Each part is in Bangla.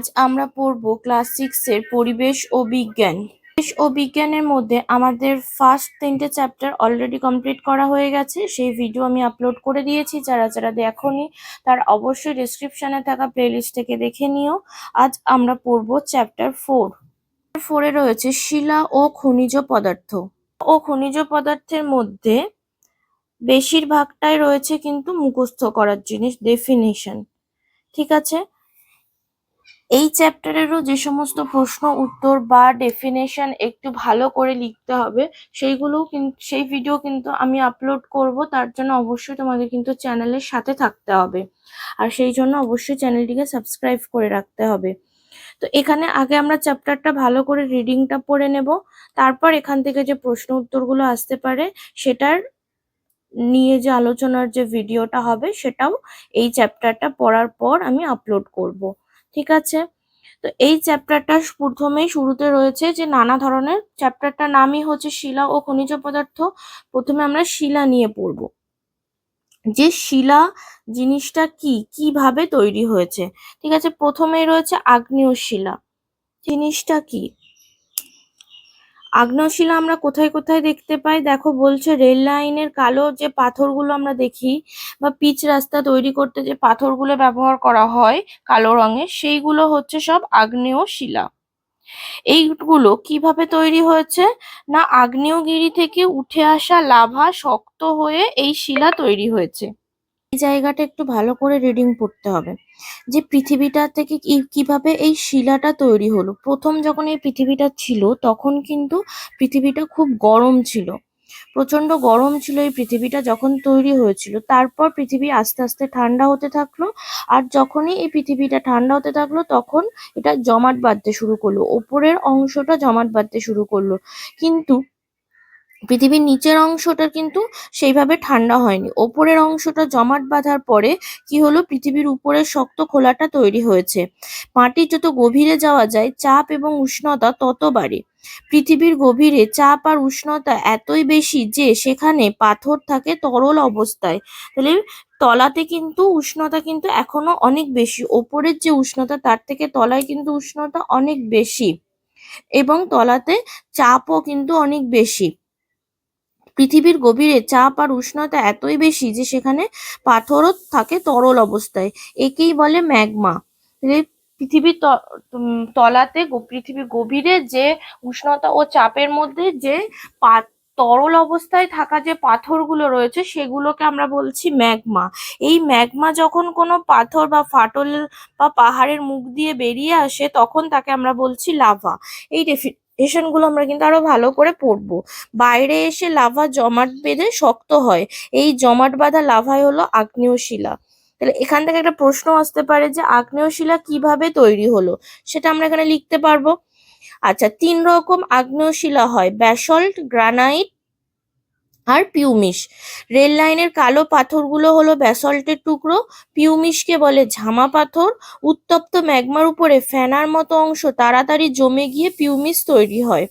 আজ আমরা পড়ব ক্লাস সিক্সের পরিবেশ ও বিজ্ঞান। পরিবেশ ও বিজ্ঞানের মধ্যে আমাদের ফার্স্ট তিনটে চ্যাপ্টার অলরেডি কমপ্লিট করা হয়ে গেছে। সেই ভিডিও আমি আপলোড করে দিয়েছি। যারা যারা দেখোনি, তার অবশ্যই ডিসক্রিপশনে থাকা প্লেলিস্ট থেকে দেখে নিও। আজ আমরা পড়ব চ্যাপ্টার ফোর ফোরে রয়েছে শিলা ও খনিজ পদার্থ। ও খনিজ পদার্থের মধ্যে বেশিরভাগটাই রয়েছে কিন্তু মুখস্থ করার জিনিস ডেফিনেশন ঠিক আছে? এই চ্যাপ্টারেরও যে সমস্ত প্রশ্ন, উত্তর বা ডেফিনেশন একটু ভালো করে লিখতে হবে, সেইগুলোও কিন্তু সেই ভিডিও কিন্তু আমি আপলোড করব, তার জন্য অবশ্যই তোমাদের কিন্তু চ্যানেলের সাথে থাকতে হবে। আর সেই জন্য অবশ্যই চ্যানেলটিকে সাবস্ক্রাইব করে রাখতে হবে। তো এখানে আগে আমরা চ্যাপ্টারটা ভালো করে রিডিংটা পড়ে নেব, তারপর এখান থেকে যে প্রশ্ন উত্তরগুলো আসতে পারে, সেটার নিয়ে যে আলোচনার যে ভিডিওটা হবে, সেটাও এই চ্যাপ্টারটা পড়ার পর আমি আপলোড করব। ঠিক আছে? তো এই চ্যাপ্টারটা প্রথমেই শুরুতে রয়েছে যে নানা ধরনের চ্যাপ্টারটার নামই হচ্ছে শিলা ও খনিজ পদার্থ। প্রথমে আমরা শিলা নিয়ে পড়ব। যে শিলা জিনিসটা কি, কীভাবে তৈরি হয়েছে? ঠিক আছে? প্রথমেই রয়েছে আগ্নেয় শিলা জিনিসটা কি? আগ্নেয় শিলা আমরা কোথায় কোথায় দেখতে পাই? দেখো, বলছে রেল লাইনের কালো যে পাথরগুলো আমরা দেখি বা পিচ রাস্তা তৈরি করতে যে পাথরগুলো ব্যবহার করা হয় কালো রঙের, সেইগুলো হচ্ছে সব আগ্নেয় শিলা এইগুলো কীভাবে তৈরি হয়েছে? না, আগ্নেয়গিরি থেকে উঠে আসা লাভা শক্ত হয়ে এই শিলা তৈরি হয়েছে। এই জায়গাটা একটু ভালো করে রিডিং পড়তে হবে। যে পৃথিবীটা থেকে কীভাবে এই শিলাটা তৈরি হলো? প্রথম যখন এই পৃথিবীটা ছিল, তখন কিন্তু পৃথিবীটা খুব গরম ছিল। প্রচণ্ড গরম ছিল এই পৃথিবীটা যখন তৈরি হয়েছিল। তারপর পৃথিবী আস্তে আস্তে ঠান্ডা হতে থাকল। আর যখনই এই পৃথিবীটা ঠান্ডা হতে থাকল, তখন এটা জমাট বাঁধতে শুরু করল। ওপরের অংশটা জমাট বাঁধতে শুরু করল। কিন্তু পৃথিবীর নিচের অংশটা কিন্তু সেইভাবে ঠান্ডা হয়নি। ওপরের অংশটা জমাট বাঁধার পরে কি হলো? পৃথিবীর উপরের শক্ত খোলাটা তৈরি হয়েছে। মাটির যত গভীরে যাওয়া যায়, চাপ এবং উষ্ণতা তত বাড়ে। পৃথিবীর গভীরে চাপ আর উষ্ণতা এতই বেশি যে সেখানে পাথর থাকে তরল অবস্থায়। তাহলে তলাতে কিন্তু উষ্ণতা কিন্তু এখনও অনেক বেশি। ওপরের যে উষ্ণতা, তার থেকে তলায় কিন্তু উষ্ণতা অনেক বেশি। এবং তলাতে চাপও কিন্তু অনেক বেশি। পৃথিবীর গভীরে চাপ আর উষ্ণতা এতই বেশি যে সেখানে পাথরও থাকে তরল অবস্থায়। একেই বলে ম্যাগমা। পৃথিবীর তলাতে পৃথিবীর গভীরে যে উষ্ণতা ও চাপের মধ্যে যে তরল অবস্থায় থাকা যে পাথরগুলো রয়েছে সেগুলোকে আমরা বলছি ম্যাগমা। এই ম্যাগমা যখন কোনো পাথর বা ফাটল বা পাহাড়ের মুখ দিয়ে বেরিয়ে আসে তখন তাকে আমরা বলছি লাভা। এই ডেফিনেশন গুলো আমরা কিন্তু আরও ভালো করে পড়ব। বাইরে এসে লাভা জমাট বেঁধে শক্ত হয়। এই জমাট বাঁধা লাভাই হলো আগ্নেয় শিলা তাহলে এখান থেকে একটা প্রশ্ন আসতে পারে যে আগ্নেয় শিলা কীভাবে তৈরি হলো? সেটা আমরা এখানে লিখতে পারব। আচ্ছা তিন রকম আগ্নেয় শিলা হয়। ব্যাসল্ট গ্রানাইট আর পিউমিশ। রেল লাইনের কালো পাথরগুলো হলো ব্যাসল্টের টুকরো, পিউমিশকে বলে ঝামা পাথর। উত্তপ্ত ম্যাগমার উপরে ফেনার মতো অংশ তাড়াতাড়ি জমে গিয়ে পিউমিশ তৈরি হয়।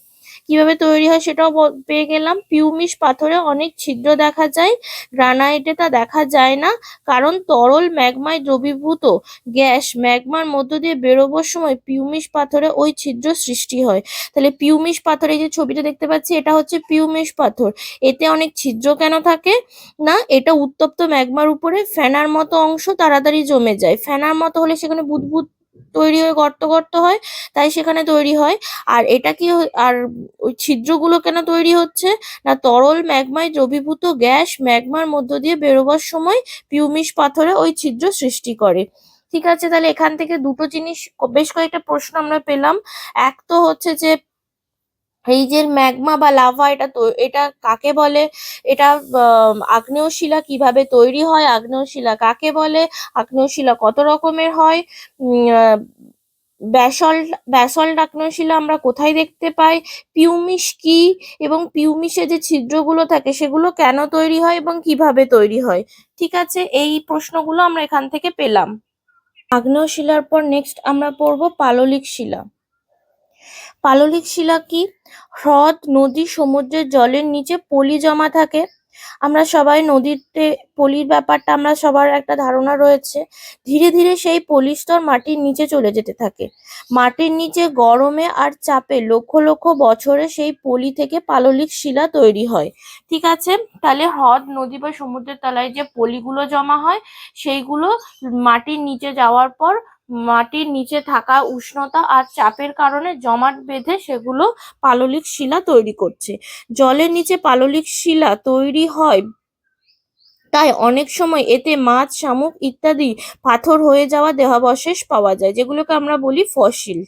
কীভাবে তৈরি হয় সেটাও পেয়ে গেলাম। পিউমিশ পাথরে অনেক ছিদ্র দেখা যায়, গ্রানাইটে তা দেখা যায় না, কারণ তরল ম্যাগমায় দ্রবীভূত গ্যাস ম্যাগমার মধ্য দিয়ে বেরোবার সময় পিউমিশ পাথরে ওই ছিদ্র সৃষ্টি হয়। তাহলে পিউমিশ পাথরে যে ছবিটা দেখতে পাচ্ছি, এটা হচ্ছে পিউমিশ পাথর। এতে অনেক ছিদ্র কেন থাকে? না, এটা উত্তপ্ত ম্যাগমার উপরে ফেনার মতো অংশ তাড়াতাড়ি জমে যায়। ফেনার মতো হলে সেখানে বুদবুদ তৈরি হয়ে গর্ত গর্ত হয়, তাই সেখানে তৈরি হয়। আর এটা কি আর ওই ছিদ্রগুলো কেন তৈরি হচ্ছে? না, তরল ম্যাগমায় দ্রবীভূত গ্যাস ম্যাগমার মধ্য দিয়ে বেরোবার সময় পিউমিশ পাথরে ওই ছিদ্র সৃষ্টি করে। ঠিক আছে, তাহলে এখান থেকে দুটো জিনিস, বেশ কয়েকটা প্রশ্ন আমরা পেলাম। এক তো হচ্ছে যে এই যে ম্যাগমা বা লাভা এটা এটা কাকে বলে? এটা আহ, আগ্নেয় শিলা কীভাবে তৈরি হয়? আগ্নেয় শিলা কাকে বলে? আগ্নেয় শিলা কত রকমের হয়? ব্যাসল্ট ব্যাসল্ট আগ্নেয় শিলা আমরা কোথায় দেখতে পাই? পিউমিশ কি? এবং পিউমিশে যে ছিদ্রগুলো থাকে সেগুলো কেন তৈরি হয় এবং কীভাবে তৈরি হয়? ঠিক আছে এই প্রশ্নগুলো আমরা এখান থেকে পেলাম। আগ্নেয় শিলার পর নেক্সট আমরা পড়ব পাললিক শিলা। পাললিক শিলা কি? হ্রদ, নদী, সমুদ্রের জলের নিচে পলি জমা থাকে। আমরা সবাই নদীতে, পলির ব্যাপারটা আমরা সবার একটা ধারণা রয়েছে। ধীরে ধীরে সেই পলিস্তর মাটির নিচে চলে যেতে থাকে। মাটির নিচে গরমে আর চাপে লক্ষ লক্ষ বছরে সেই পলি থেকে পাললিক শিলা তৈরি হয়। ঠিক আছে? তাহলে হ্রদ, নদী বা সমুদ্রের তলায় যে পলিগুলো জমা হয়, সেইগুলো মাটির নিচে যাওয়ার পর মাটির নিচে থাকা উষ্ণতা আর চাপের কারণে জমাট বেঁধে সেগুলো পাললিক শিলা তৈরি করছে। জলের নিচে পাললিক শিলা তৈরি হয়, তাই অনেক সময় এতে মাছ, শামুক ইত্যাদি পাথর হয়ে যাওয়া দেহাবশেষ পাওয়া যায়, যেগুলোকে আমরা বলি ফসিল।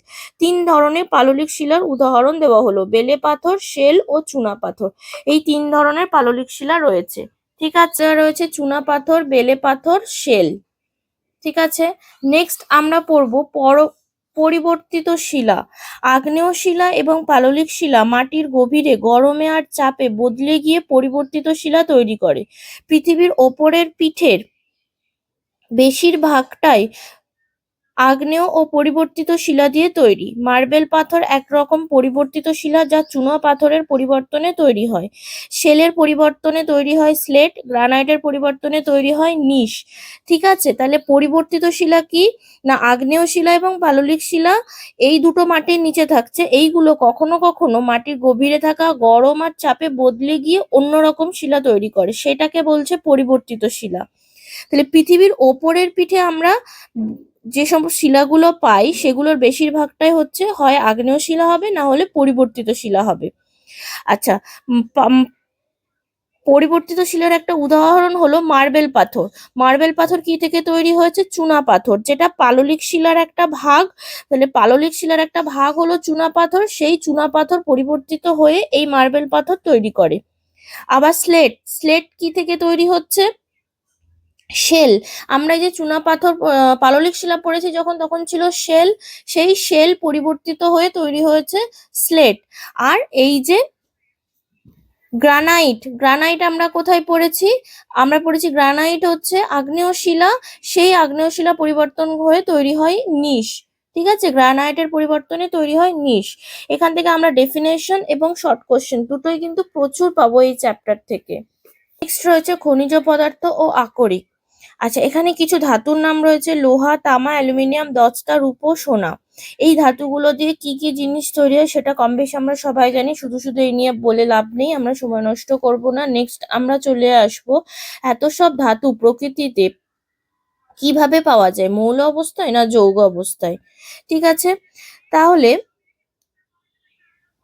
তিন ধরনের পাললিক শিলার উদাহরণ দেওয়া হলো, বেলে পাথর, শেল ও চুনা পাথর। এই তিন ধরনের পাললিক শিলা রয়েছে। ঠিক আছে, রয়েছে চুনা পাথর, বেলে পাথর, শেল। ঠিক আছে? নেক্সট আমরা পড়ব পর, পরিবর্তিত শিলা। আগ্নেয় শিলা এবং পাললিক শিলা মাটির গভীরে গরমে আর চাপে বদলে গিয়ে পরিবর্তিত শিলা তৈরি করে। পৃথিবীর ওপরের পিঠের বেশিরভাগটাই আগ্নেয় ও পরিবর্তিত শিলা দিয়ে তৈরি। মার্বেল পাথর একরকম পরিবর্তিত শিলা যা চুনা পাথরের পরিবর্তনে তৈরি হয়। শেলের পরিবর্তনে তৈরি হয় স্লেট, গ্রানাইটের পরিবর্তনে তৈরি হয় নিশ। ঠিক আছে, তাহলে পরিবর্তিত শিলা কি? না, আগ্নেয় শিলা এবং পাললিক শিলা, এই দুটো মাটির নিচে থাকছে। এইগুলো কখনো কখনো মাটির গভীরে থাকা গরম আর চাপে বদলে গিয়ে অন্যরকম শিলা তৈরি করে। সেটাকে বলছে পরিবর্তিত শিলা। তাহলে পৃথিবীর ওপরের পিঠে আমরা যে সব শিলাগুলো পাই সেগুলোর বেশিরভাগটাই হচ্ছে হয় আগ্নেয় শিলা হবে, না হলে পরিবর্তিত শিলা হবে। আচ্ছা পরিবর্তিত শিলার একটা উদাহরণ হলো মার্বেল পাথর। মার্বেল পাথর কি থেকে তৈরি হয়েছে? চুনা পাথর, যেটা পাললিক শিলার একটা ভাগ। তাহলে পাললিক শিলার একটা ভাগ হলো চুনা পাথর, সেই চুনা পাথর পরিবর্তিত হয়ে এই মার্বেল পাথর তৈরি করে। আবার স্লেট স্লেট কি থেকে তৈরি হচ্ছে? শেল। আমরা যে চুনা পাথর পাললিক শিলা পড়েছি যখন, তখন ছিল শেল। সেই শেল পরিবর্তিত হয়ে তৈরি হয়েছে স্লেট। আর এই যে গ্রানাইট গ্রানাইট আমরা কোথায় পড়েছি? আমরা পড়েছি গ্রানাইট হচ্ছে আগ্নেয় শিলা সেই আগ্নেয় শিলা পরিবর্তন হয়ে তৈরি হয় নিশ। ঠিক আছে? গ্রানাইটের পরিবর্তনে তৈরি হয় নিশ। এখান থেকে আমরা ডেফিনেশন এবং শর্ট কোশ্চেন দুটোই কিন্তু প্রচুর পাবো এই চ্যাপ্টার থেকে। নেক্সট রয়েছে খনিজ পদার্থ ও আকরিক। আচ্ছা এখানে কিছু ধাতুর নাম রয়েছে, লোহা, তামা, অ্যালুমিনিয়াম, দস্তা, রূপো, সোনা। এই ধাতুগুলো দিয়ে কি কি জিনিস তৈরি হয় সেটা কম বেশি আমরা সবাই জানি, শুধু শুধু এই নিয়ে বলে লাভ নেই, আমরা সময় নষ্ট করব না। নেক্সট আমরা চলে আসব এত সব ধাতু প্রকৃতিতে কীভাবে পাওয়া যায়, মৌল অবস্থায় না যৌগ অবস্থায়? ঠিক আছে? তাহলে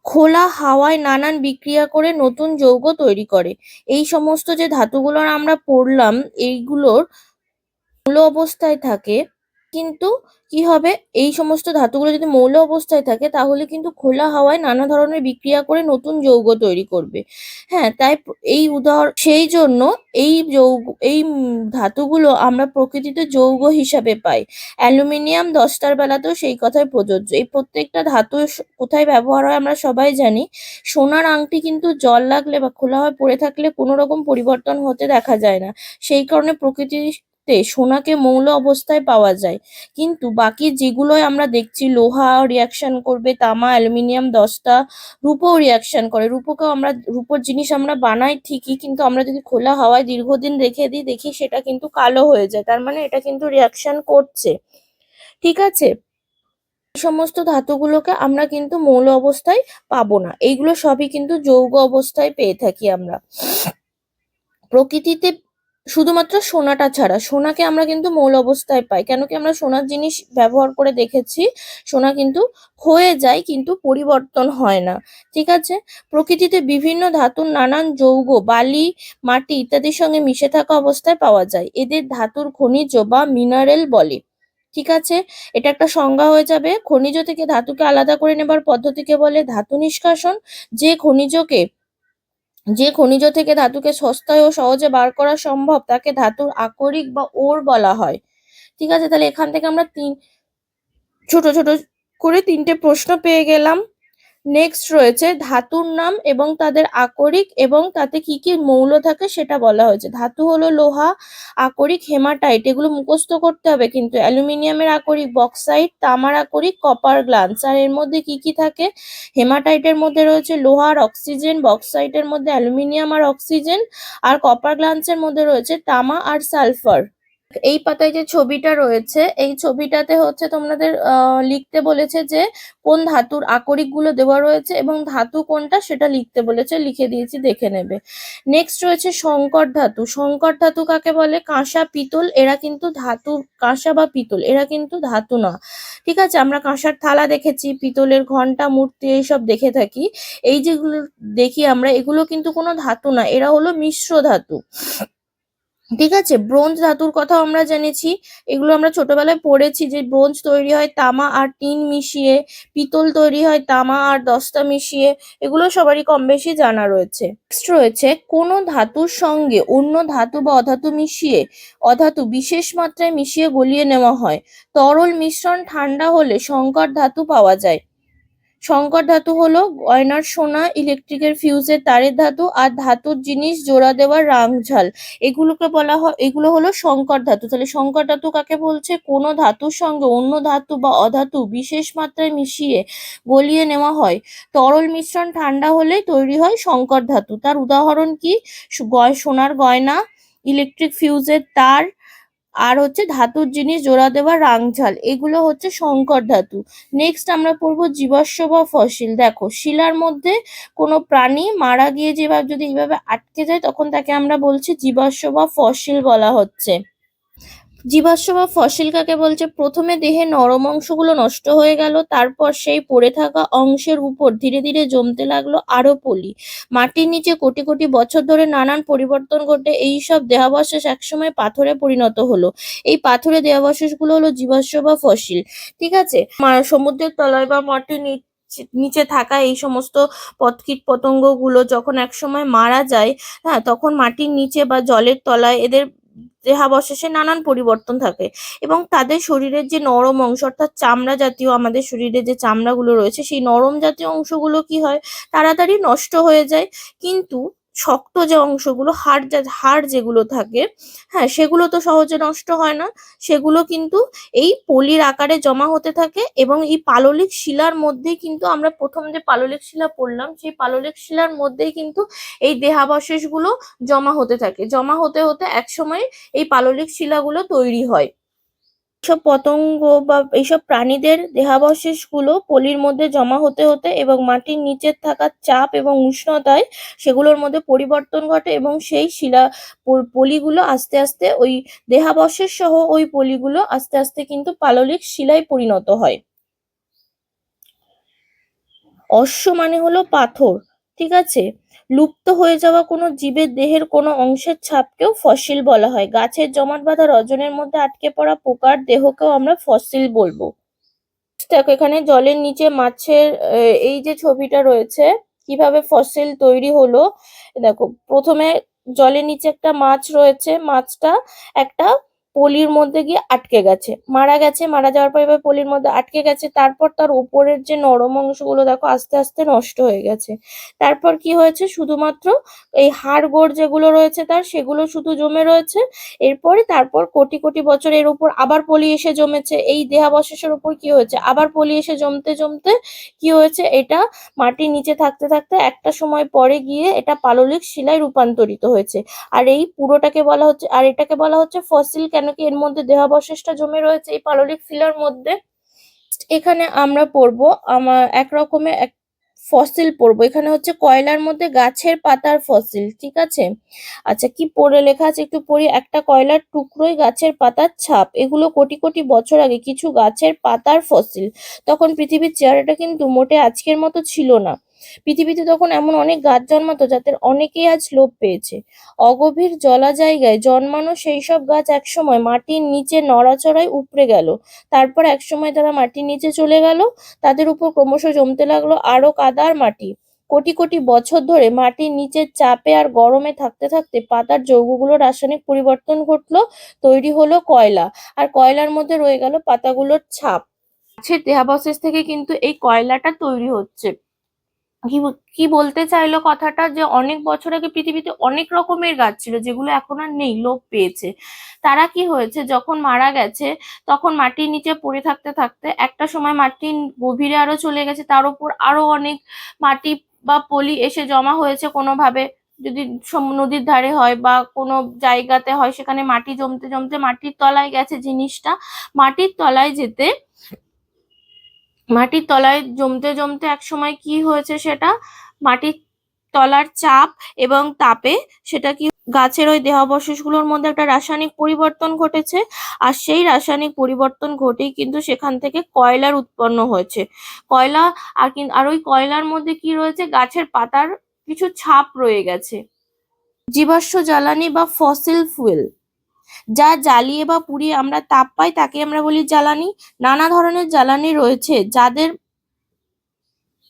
খোলা হাওয়ায় নানান বিক্রিয়া করে নতুন যৌগ তৈরি করে। এই সমস্ত যে ধাতুগুলোর আমরা পড়লাম, এইগুলোর মৌল অবস্থায় থাকে, কিন্তু কি হবে? এই সমস্ত ধাতুগুলো যদি মৌল অবস্থায় থাকে, তাহলে কিন্তু খোলা হাওয়ায় নানা ধরনের বিক্রিয়া করে নতুন যৌগ তৈরি করবে। হ্যাঁ তাই এই উদাহরণ সেই জন্য এই যৌগ, এই ধাতুগুলো আমরা প্রকৃতিতে যৌগ হিসাবে পাই। অ্যালুমিনিয়াম দশটার বেলাতেও সেই কথাই প্রযোজ্য। এই প্রত্যেকটা ধাতু কোথায় ব্যবহার হয় আমরা সবাই জানি। সোনার আংটি কিন্তু জল লাগলে বা খোলা হয়ে পড়ে থাকলে কোনো রকম পরিবর্তন হতে দেখা যায় না। সেই কারণে প্রকৃতিতে সোনাকে মৌল অবস্থায় পাওয়া যায়। কিন্তু বাকি যেগুলোয় আমরা দেখছি, লোহা রিয়াকশন করবে, তামা, অ্যালুমিনিয়াম, দস্তা, রূপও রিয়াকশন করে। রূপকেও আমরা, রূপোর জিনিস আমরা বানাই ঠিকই, কিন্তু আমরা যদি খোলা হাওয়ায় দীর্ঘদিন রেখে দিই, দেখি সেটা কিন্তু কালো হয়ে যায়। তার মানে এটা কিন্তু রিয়াকশন করছে। ঠিক আছে? সমস্ত ধাতুগুলোকে আমরা কিন্তু মৌল অবস্থায় পাবো না। এইগুলো সবই কিন্তু যৌগ অবস্থায় পেয়ে থাকি আমরা। প্রকৃতিতে শুধুমাত্র সোনাটা ছাড়া, সোনাকে আমরা কিন্তু মৌল অবস্থায় পাই। কেন কি আমরা সোনার জিনিস ব্যবহার করে দেখেছি, সোনা কিন্তু ক্ষয়ে যায় কিন্তু পরিবর্তন হয় না। ঠিক আছে? প্রকৃতিতে বিভিন্ন ধাতুর নানান যৌগ, বালি, মাটি ইত্যাদির সঙ্গে মিশে থাকা অবস্থায় পাওয়া যায়। এদের ধাতুর খনিজ বা মিনারেল বলে। ঠিক আছে? এটা একটা সংজ্ঞা হয়ে যাবে। খনিজ থেকে ধাতুকে আলাদা করে নেবার পদ্ধতিকে বলে ধাতু নিষ্কাশন। যে খনিজকে যে খনিজ থেকে ধাতুকে সস্তায় ও সহজে বার করা সম্ভব, তাকে ধাতুর আকরিক বা ওর বলা হয়। ঠিক আছে, তাহলে এখান থেকে আমরা তিন, ছোট ছোট করে তিনটে প্রশ্ন পেয়ে গেলাম। নেক্সট রয়েছে ধাতুর নাম এবং তাদের আকরিক এবং তাতে কি কি মৌল থাকে সেটা বলা হয়েছে। ধাতু হলো লোহা, আকরিক, হেমাটাইট, এগুলো মুখস্থ করতে হবে কিন্তু অ্যালুমিনিয়ামের আকরিক, বক্সাইট, তামার আকরিক, কপার গ্লান্স। আর এর মধ্যে কি কি থাকে? হেমাটাইটের মধ্যে রয়েছে লোহা আর অক্সিজেন, বক্সাইটের মধ্যে অ্যালুমিনিয়াম আর অক্সিজেন, আর কপার গ্লান্সের মধ্যে রয়েছে তামা আর সালফার। এই পাতায় যে ছবিটা রয়েছে, এই ছবিটাতে হচ্ছে তোমাদের লিখতে বলেছে যে কোন ধাতুর আকরিকগুলো দেওয়া রয়েছে এবং ধাতু কোনটা সেটা লিখতে বলেছে, লিখে দিয়েছি, দেখে নেবে। নেক্সট রয়েছে সংকর ধাতু। সংকর ধাতু কাকে বলে? কাঁসা, পিতল, এরা কিন্তু ধাতু, কাঁসা বা পিতল, এরা কিন্তু ধাতু না। ঠিক আছে, আমরা কাঁসার থালা দেখেছি, পিতলের ঘণ্টা, মূর্তি, এইসব দেখে থাকি। এই যেগুলো দেখি আমরা, এগুলো কিন্তু কোনো ধাতু না, এরা হলো মিশ্র ধাতু। ঠিক আছে? ব্রোঞ্জ ধাতুর কথাও আমরা জেনেছি। এগুলো আমরা ছোটবেলায় পড়েছি যে ব্রোঞ্জ তৈরি হয় তামা আর টিন মিশিয়ে, পিতল তৈরি হয় তামা আর দস্তা মিশিয়ে, এগুলো সবারই কম বেশি জানা রয়েছে। নেক্সট রয়েছে, কোনো ধাতুর সঙ্গে অন্য ধাতু বা অধাতু মিশিয়ে, অধাতু বিশেষ মাত্রায় মিশিয়ে গলিয়ে নেওয়া হয়। তরল মিশ্রণ ঠান্ডা হলে সংকর ধাতু পাওয়া যায়। সংকর ধাতু হলো গয়নার সোনা ইলেকট্রিকের ফিউজের তারের ধাতু আর ধাতুর জিনিস জোড়া দেওয়ার রাংঝাল এগুলোকে বলা হয়, এগুলো হলো সংকর ধাতু। তাহলে সংকর ধাতু কাকে বলছে? কোনো ধাতুর সঙ্গে অন্য ধাতু বা অধাতু বিশেষ মাত্রায় মিশিয়ে গলিয়ে নেওয়া হয়। তরল মিশ্রণ ঠান্ডা হলেই তৈরি হয় সংকর ধাতু। তার উদাহরণ কি? সোনার গয়না ইলেকট্রিক ফিউজের তার আর হচ্ছে ধাতুর জিনিস, জোড়া দেওয়া, রাংঝাল, এগুলো হচ্ছে সংকর ধাতু। নেক্সট আমরা পড়ব জীবাশ্ম বা ফসিল। দেখো, শিলার মধ্যে কোনো প্রাণী মারা গিয়ে যেভাবে যদি এইভাবে আটকে যায়, তখন তাকে আমরা বলছি জীবাশ্ম বা ফসিল বলা হচ্ছে। জীবাশ্ম বা ফসিল কাকে বলছে? প্রথমে দেহে নরম অংশগুলো নষ্ট হয়ে গেল, তারপর সেই পড়ে থাকা অংশের উপর ধীরে ধীরে জমতে লাগল আরও পলি। মাটির নিচে কোটি কোটি বছর ধরে নানান পরিবর্তন ঘটে, এই সব দেহাবশেষ একসময় পাথরে পরিণত হলো। এই পাথরে দেহাবশেষগুলো হলো জীবাশ্ম বা ফসিল। ঠিক আছে? সমুদ্রের তলায় বা মাটির নিচে থাকা এই সমস্ত পৎকীট পতঙ্গগুলো যখন একসময় মারা যায় হ্যাঁ তখন মাটির নিচে বা জলের তলায় এদের দেহাবশেষে নানান পরিবর্তন থাকে এবং তাদের শরীরের যে নরম অংশ, অর্থাৎ চামড়া জাতীয় আমাদের শরীরে যে চামড়াগুলো রয়েছে, সেই নরম জাতীয় অংশগুলো কি হয়? তাড়াতাড়ি নষ্ট হয়ে যায়। কিন্তু শক্ত যে অংশগুলো, হাড় যা, হাড় যেগুলো থাকে হ্যাঁ সেগুলো তো সহজে নষ্ট হয় না। সেগুলো কিন্তু এই পলির আকারে জমা হতে থাকে এবং এই পাললিক শিলার মধ্যেই কিন্তু আমরা প্রথম যে পাললিক শিলা পড়লাম, সেই পাললিক শিলার মধ্যেই কিন্তু এই দেহাবশেষগুলো জমা হতে থাকে। জমা হতে হতে একসময় এই পাললিক শিলাগুলো তৈরি হয়। এইসব পতঙ্গ বা এইসব প্রাণীদের দেহাবশেষগুলো পলির মধ্যে জমা হতে হতে এবং মাটির নিচে থাকা চাপ এবং উষ্ণতায় সেগুলোর মধ্যে পরিবর্তন ঘটে এবং সেই শিলা পলিগুলো আস্তে আস্তে ওই দেহাবশেষ সহ ওই পলিগুলো আস্তে আস্তে কিন্তু পাললিক শিলায় পরিণত হয়। অশ্ব মানে হলো পাথর, ঠিক আছে? লুপ্ত হয়ে যাওয়া কোনো জীবের দেহের কোনো অংশের ছাপকেও ফসিল বলা হয়। গাছের জমাট বাঁধা রজনের মধ্যে আটকে পড়া পোকার দেহকেও আমরা ফসিল বলব। দেখো, এখানে জলের নিচে মাছের এই যে ছবিটা রয়েছে, কীভাবে ফসিল তৈরি হলো, দেখো, প্রথমে জলের নিচে একটা মাছ রয়েছে। মাছটা একটা পলির মধ্যে গিয়ে আটকে গেছে। মারা গেছে, মারা যাওয়ার পর এবার পলির মধ্যে আটকে গেছে। তারপর তার উপরের যে নরম অংশগুলো দেখো আস্তে আস্তে নষ্ট হয়ে গেছে। তারপর কি হয়েছে? শুধুমাত্র এই হাড় গোড় যেগুলো রয়েছে তার, সেগুলো শুধু জমে রয়েছে। এরপরে তারপর কোটি কোটি বছর এর উপর আবার পলি এসে জমেছে। এই দেহাবশেষের উপর কি হয়েছে? আবার পলি এসে জমতে জমতে কি হয়েছে? এটা মাটির নিচে থাকতে থাকতে একটা সময় পরে গিয়ে এটা পাললিক শিলায় রূপান্তরিত হয়েছে। আর এই পুরোটাকে বলা হচ্ছে, আর এটাকে বলা হচ্ছে ফসিল কেন কি এর মধ্যে দেহাবশেষটা জমে রয়েছে, এই পাললিক শিলার মধ্যে। এখানে আমরা পড়ব, আমার এক রকমের এক ফসিল পড়ব। এখানে হচ্ছে কয়লার মধ্যে গাছের পাতার ফসিল, ঠিক আছে? আচ্ছা কি পড়ে লেখা আছে একটু পড়ি? একটা কয়লার টুকরোই গাছের পাতার ছাপ, এগুলো কোটি কোটি বছর আগে কিছু গাছের পাতার ফসিল। তখন পৃথিবীর চেহারাটা কিন্তু মোটে আজকের মতো ছিল না। পৃথিবীতে তখন এমন অনেক গাছ জন্মাতো যাদের অনেকেই আজ লোপ পেয়েছে। অগভীর জলা জায়গায় জন্মানো সেই সব গাছ একসময় মাটির নিচে নড়াচড়ায় উপড়ে গেল। তারপর একসময় তারা মাটির নিচে চলে গেল। তাদের উপর ক্রমশ জমতে লাগল আরও কাদার মাটি। কোটি কোটি বছর ধরে মাটির নিচের চাপে আর গরমে থাকতে থাকতে পাতার যৌগগুলো রাসায়নিক পরিবর্তন ঘটলো, তৈরি হলো কয়লা। আর কয়লার মধ্যে রয়ে গেল পাতাগুলোর ছাপ। গাছের দেহাবশেষ থেকে কিন্তু এই কয়লাটা তৈরি হচ্ছে। কি বলতে চাইলো কথাটা যে অনেক বছর আগে পৃথিবীতে অনেক রকমের গাছ ছিল যেগুলো এখন আর নেই, লোপ পেয়েছে। তারা কি হয়েছে? যখন মারা গেছে, তখন মাটির নিচে পড়ে থাকতে থাকতে একটা সময় মাটির গভীরে আরও চলে গেছে, তার উপর আরও অনেক মাটি বা পলি এসে জমা হয়েছে কোনোভাবে। যদি নদীর ধারে হয় বা কোনো জায়গাতে হয়, সেখানে মাটি জমতে জমতে মাটির তলায় গেছে জিনিসটা। মাটির তলায় যেতে মাটির তলায় জমতে জমতে এক সময় কি হয়েছে সেটা? মাটির তলার চাপ এবং তাপে সেটা কি গাছের ওই দেহাবশেষগুলোর মধ্যে একটা রাসায়নিক পরিবর্তন ঘটেছে? আর সেই রাসায়নিক পরিবর্তন ঘটেই কিন্তু সেখান থেকে কয়লার উৎপন্ন হয়েছে। কয়লা আর কিন- আর ওই কয়লার মধ্যে কি রয়েছে? গাছের পাতার কিছু ছাপ রয়ে গেছে। জীবাশ্ম জ্বালানি বা ফসিল ফুয়েল যা জ্বালিয়ে বা পুড়িয়ে আমরা তাপ পাই তাকে আমরা বলি জ্বালানি। নানা ধরনের জ্বালানি রয়েছে, যাদের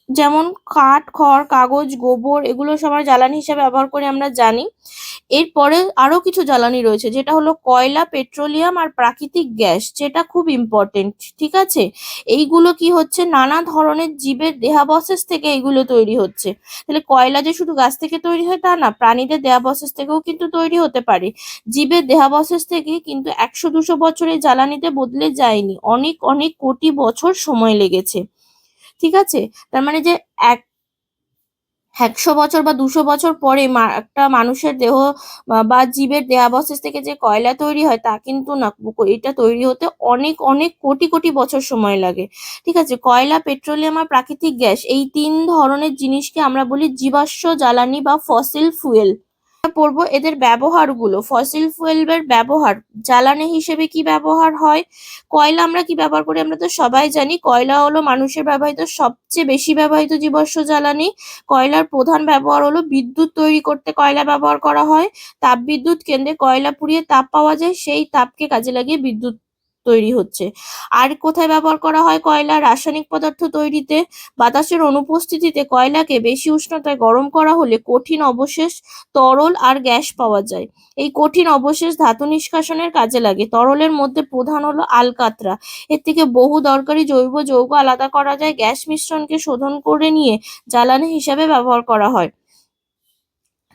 যেমন কাঠ, খড়, কাগজ, গোবর, এগুলো সবার জ্বালানি হিসেবে ব্যবহার করে আমরা জানি। এরপরে আরও কিছু জ্বালানি রয়েছে, যেটা হলো কয়লা, পেট্রোলিয়াম আর প্রাকৃতিক গ্যাস, যেটা খুব ইম্পর্টেন্ট ঠিক আছে? এইগুলো কি হচ্ছে? নানা ধরনের জীবের দেহাবশেষ থেকে এইগুলো তৈরি হচ্ছে। তাহলে কয়লা যে শুধু গাছ থেকে তৈরি হয় তা না, প্রাণীদের দেহাবশেষ থেকেও কিন্তু তৈরি হতে পারে। জীবের দেহাবশেষ থেকে কিন্তু একশো দুশো বছরের জ্বালানিতে বদলে যায়নি। অনেক অনেক কোটি বছর সময় লেগেছে। ঠিক আছে? তার মানে যে এক, একশো বছর বা দুশো বছর পরে একটা মানুষের দেহ বা জীবের দেহাবশেষ থেকে যে কয়লা তৈরি হয় তা কিন্তু না। এটা তৈরি হতে অনেক অনেক কোটি কোটি বছর সময় লাগে। ঠিক আছে? কয়লা, পেট্রোলিয়াম আর প্রাকৃতিক গ্যাস এই তিন ধরনের জিনিসকে আমরা বলি জীবাশ্ম, জ্বালানি বা ফসিল ফুয়েল। পড়ব এদের ব্যবহারগুলো ফসিল ফুয়েলের ব্যবহার, জ্বালানি হিসেবে কি ব্যবহার হয়, কয়লা আমরা কি ব্যবহার করি, আমরা তো সবাই জানি, কয়লা হলো মানুষের ব্যবহৃত সবচেয়ে বেশি ব্যবহৃত জীবাশ্ম জ্বালানি, কয়লার প্রধান ব্যবহার হলো বিদ্যুৎ তৈরি করতে কয়লা ব্যবহার করা হয়, তাপবিদ্যুৎ কেন্দ্রে কয়লা পুড়িয়ে তাপ পাওয়া যায়, সেই তাপকে কাজে লাগিয়ে বিদ্যুৎ তৈরি হচ্ছে। আর কোথায় ব্যবহার করা হয় কয়লা? রাসায়নিক পদার্থ তৈরিতে বাতাসের অনুপস্থিতিতে কয়লাকে বেশি উষ্ণতায় গরম করা হলে কঠিন অবশেষ তরল আর গ্যাস পাওয়া যায়। এই কঠিন অবশেষ ধাতু নিষ্কাশনের কাজে লাগে। তরলের মধ্যে প্রধান হলো আলকাতরা। এর থেকে বহু দরকারি জৈব যৌগ আলাদা করা যায়। গ্যাস মিশ্রণকে শোধন করে নিয়ে জ্বালানি হিসাবে ব্যবহার করা হয়।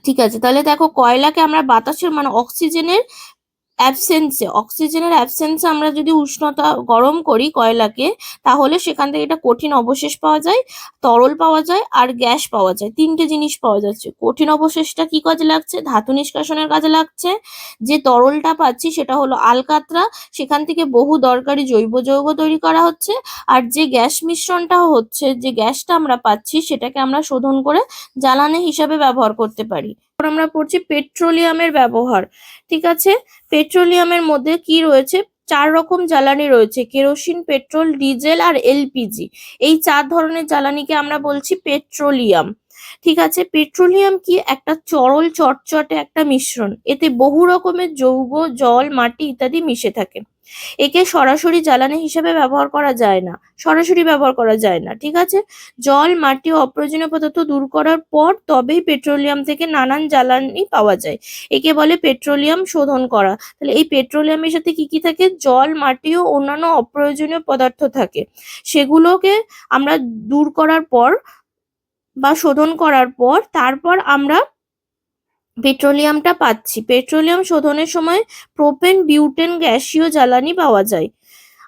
ঠিক আছে, তাহলে দেখো কয়লাকে আমরা বাতাসের মানে অক্সিজেনের অ্যাবসেন্সে অক্সিজেনের অ্যাবসেন্সে আমরা যদি উষ্ণতা গরম করি কয়লাকে, তাহলে সেখান থেকে একটা কঠিন অবশেষ পাওয়া যায়, তরল পাওয়া যায় আর গ্যাস পাওয়া যায়। তিনটে জিনিস পাওয়া যাচ্ছে। কঠিন অবশেষটা কি কাজে লাগছে? ধাতু নিষ্কাশনের কাজে লাগছে। যে তরলটা পাচ্ছি সেটা হলো আলকাতরা। সেখান থেকে বহু দরকারি জৈব যৌগ তৈরি করা হচ্ছে। আর যে গ্যাস মিশ্রণটা হচ্ছে, যে গ্যাসটা আমরা পাচ্ছি, সেটাকে আমরা শোধন করে জ্বালানি হিসাবে ব্যবহার করতে পারি। এরপর আমরা পড়ছি পেট্রোলিয়ামের ব্যবহার, ঠিক আছে? পেট্রোলিয়ামের মধ্যে কি রয়েছে? চার রকম জ্বালানি রয়েছে, কেরোসিন, পেট্রোল, ডিজেল আর এলপিজি। এই চার ধরনের জ্বালানিকে আমরা বলছি পেট্রোলিয়াম, ঠিক আছে? পেট্রোলিয়াম কি? একটা চরল, চটচটে একটা মিশ্রণ। এতে বহু রকমের যৌগ, জল, মাটি ইত্যাদি মিশে থাকে। একে সরাসরি জ্বালানি হিসেবে ব্যবহার করা যায় না। সরাসরি ব্যবহার করা যায় না, ঠিক আছে? জল, মাটি ও অপ্রয়োজনীয় পদার্থ দূর করার পর তবেই পেট্রোলিয়াম থেকে নানান জ্বালানি পাওয়া যায়। একে বলে পেট্রোলিয়াম শোধন করা। তাহলে এই পেট্রোলিয়ামের সাথে কি কি থাকে? জল, মাটি ও অন্যান্য অপ্রয়োজনীয় পদার্থ থাকে। সেগুলোকে আমরা দূর করার পর বা শোধন করার পর তারপর আমরা পেট্রোলিয়ামটা পাচ্ছি। পেট্রোলিয়াম শোধনের সময় প্রোপেন, বিউটেন, গ্যাসীয় জ্বালানি পাওয়া যায়।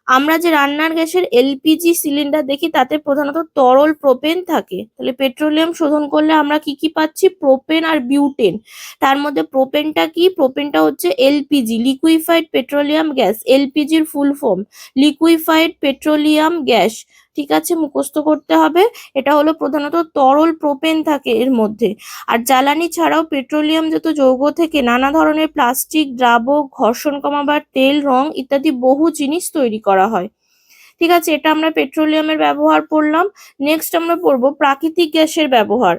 আমরা যে রান্নার গ্যাসের এলপিজি সিলিন্ডার দেখি, তাতে প্রধানত তরল প্রোপেন থাকে। তাহলে পেট্রোলিয়াম শোধন করলে আমরা কি কি পাচ্ছি? প্রোপেন আর বিউটেন। তার মধ্যে প্রোপেনটা কি? প্রোপেনটা হচ্ছে LPG, liquefied petroleum gas, এলপিজির full form. Liquefied petroleum gas. ঠিক আছে, মুখস্থ করতে হবে। এটা হলো প্রধানত তরল প্রোপেন থাকে এর মধ্যে। আর জ্বালানি ছাড়াও পেট্রোলিয়াম যত যৌগ থেকে নানা ধরনের প্লাস্টিক দ্রাবক, ঘর্ষণ কমাবার তেল, রং ইত্যাদি বহু জিনিস তৈরি করা হয়। ঠিক আছে, এটা আমরা পেট্রোলিয়ামের ব্যবহার পড়লাম নেক্সট আমরা পড়ব প্রাকৃতিক গ্যাসের ব্যবহার।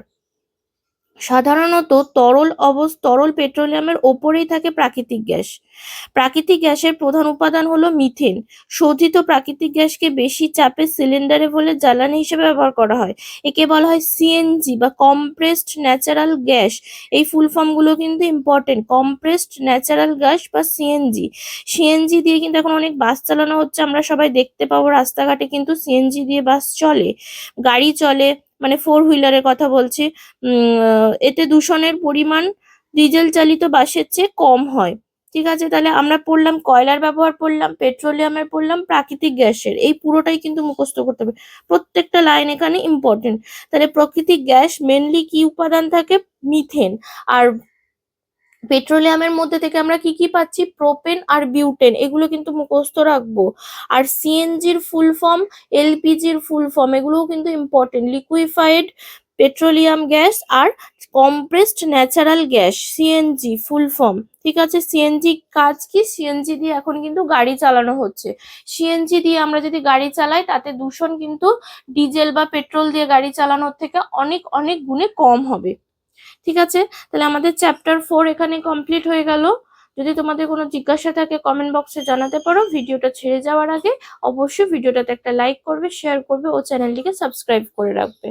সাধারণত তরল অবস, তরল পেট্রোলিয়ামের ওপরেই থাকে প্রাকৃতিক গ্যাস। প্রাকৃতিক গ্যাসের প্রধান উপাদান হলো মিথেন। শোধিত প্রাকৃতিক গ্যাসকে বেশি চাপে সিলিন্ডারে বলে জ্বালানি হিসেবে ব্যবহার করা হয়। একে বলা হয় সিএনজি বা কম্প্রেসড ন্যাচারাল গ্যাস এই ফুল ফর্মগুলো কিন্তু ইম্পর্টেন্ট কম্প্রেসড ন্যাচারাল গ্যাস বা সিএনজি সিএনজি দিয়ে কিন্তু এখন অনেক বাস চালানো হচ্ছে। আমরা সবাই দেখতে পাবো রাস্তাঘাটে কিন্তু সিএনজি দিয়ে বাস চলে। গাড়ি চলে। মানে ফোর হুইলারের কথা বলছি এতে দূষণের পরিমাণ ডিজেল চালিত বাসের চেয়ে কম হয়। ঠিক আছে, তাহলে আমরা পড়লাম কয়লার ব্যবহার পড়লাম, পেট্রোলিয়ামের পড়লাম, প্রাকৃতিক গ্যাসের। এই পুরোটাই কিন্তু মুখস্থ করতে হবে। প্রত্যেকটা লাইন এখানে ইম্পর্টেন্ট তাহলে প্রকৃতিক গ্যাস মেনলি কি উপাদান থাকে? মিথেন আর পেট্রোলিয়ামের মধ্যে থেকে আমরা কি কি পাচ্ছি? প্রোপেন আর বিউটেন এগুলো কিন্তু মুখস্থ রাখব। আর সিএনজির ফুল ফর্ম এলপিজির ফুল ফর্ম এগুলোও কিন্তু ইম্পর্টেন্ট লিকুইফাইড পেট্রোলিয়াম গ্যাস আর compressed natural gas CNG full form ঠিক আছে? সিএনজি কাজ কি? সিএনজি দিয়ে এখন কিন্তু গাড়ি চালানো হচ্ছে। সিএনজি দিয়ে আমরা যদি গাড়ি চালাই, তাতে দূষণ কিন্তু ডিজেল বা পেট্রোল দিয়ে গাড়ি চালানোর থেকে অনেক অনেক গুণে কম হবে। ঠিক আছে? তাহলে আমাদের চ্যাপ্টার ফোর এখানে কমপ্লিট হয়ে গেল। যদি তোমাদের কোনো জিজ্ঞাসা থাকে কমেন্ট বক্সে জানাতে পারো। ভিডিওটা ছেড়ে যাওয়ার আগে অবশ্যই ভিডিওটাতে একটা লাইক করবে শেয়ার করবে ও চ্যানেলটিকে সাবস্ক্রাইব করে রাখবে।